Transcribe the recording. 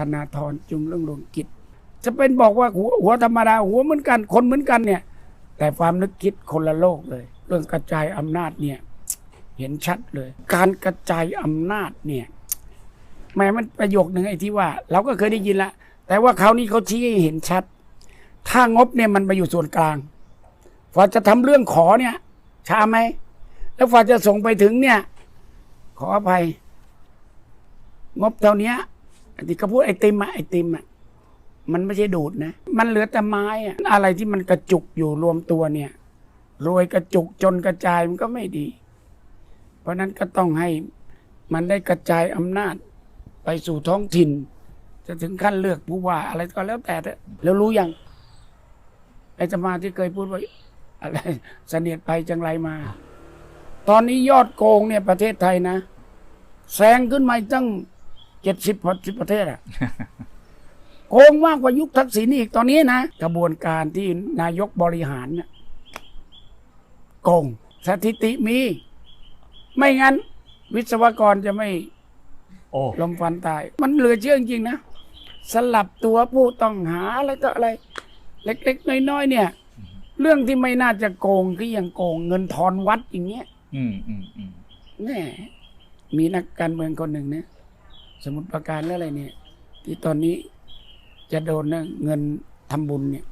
ธนาธรจุงเรื่องลงกิจ จะเป็นบอกว่าหัวหัวธรรมดาหัวเหมือนกันคนเหมือนกันเนี่ย แต่ความนึกคิดคนละโลกเลย เรื่องกระจายอำนาจเนี่ยเห็นชัดเลย การกระจายอำนาจเนี่ยแม้มันประโยคหนึ่งไอ้ที่ว่า เราก็เคยได้ยินละแต่ว่าคราวนี้เขาชี้ให้เห็นชัด ถ้างบเนี่ยมันไปอยู่ส่วนกลางพอจะทำเรื่องขอเนี่ยช้าไหมแล้วพอจะส่งไปถึงเนี่ย ขออภัย งบเท่านี้ ที่เขาพูดไอติมอะไอติมอะมันไม่ใช่ดูดนะ มันเหลือแต่ไม้อะอะไรที่มันกระจุกอยู่รวมตัวเนี่ยรวยกระจุกจนกระจายมันก็ไม่ดี เพราะนั้นก็ต้องให้มันได้กระจายอำนาจไปสู่ท้องถิ่น จะถึงขั้นเลือกผู้ว่า อะไรก็แล้วแต่แล้วรู้ยังไอ้สมาที่เคยพูดว่าอะไรเสนียดไปจังไรมา ตอนนี้ยอดโกงเนี่ยประเทศไทยนะแซงขึ้นมาตั้ง เจ็ดสิบสิบประเทศอะโกงมากกว่ายุคทักษิณอีกตอนนี้นะกระบวนการที่นายกบริหารเนี่ยโกงสถิติมี ไม่งั้น วิศวกรจะไม่โอ้ลมฟันตาย มันเหลือเชื่อจริงๆนะ สลับตัวผู้ต้องหาอะไรต่ออะไร เล็กๆน้อยๆเนี่ย เรื่องที่ไม่น่าจะโกงก็ยังโกงเงินทอนวัดอย่างเงี้ย อืมอืมอืมแน่มีนักการเมืองคนหนึ่งเนี่ย สมุดประการแล้วอะไรเนี่ย ที่ตอนนี้จะโดนนะเงินทำบุญเนี่ย